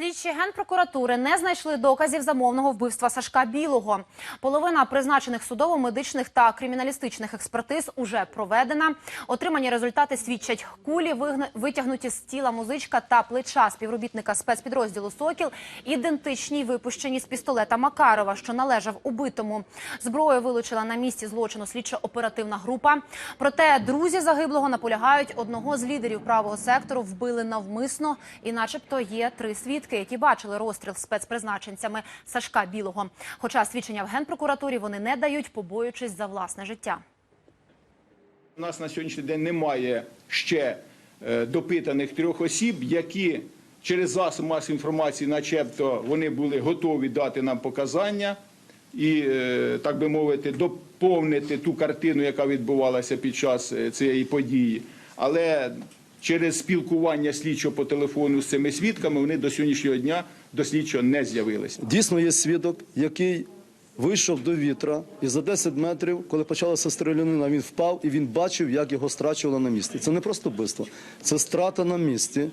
Слідчі генпрокуратури не знайшли доказів замовного вбивства Сашка Білого. Половина призначених судово-медичних та криміналістичних експертиз уже проведена. Отримані результати свідчать кулі, витягнуті з тіла музичка та плеча співробітника спецпідрозділу Сокіл, ідентичні випущені з пістолета Макарова, що належав убитому. Зброю вилучила на місці злочину слідчо-оперативна група. Проте друзі загиблого наполягають, одного з лідерів правого сектору вбили навмисно, і, начебто, є три свідки, які бачили розстріл спецпризначенцями Сашка Білого. Хоча свідчення в генпрокуратурі вони не дають, побоюючись за власне життя. У нас на сьогоднішній день немає ще е, допитаних трьох осіб, які через засоб масової інформації, начебто, вони були готові дати нам показання і, е, так би мовити, доповнити ту картину, яка відбувалася під час е, цієї події. Але через спілкування слідчого по телефону з цими свідками вони до сьогоднішнього дня до слідчого не з'явилися. Дійсно є свідок, який вийшов до вітра, і за 10 метрів, коли почалася стрілянина, він впав і він бачив, як його страчували на місці. Це не просто вбивство, це страта на місці.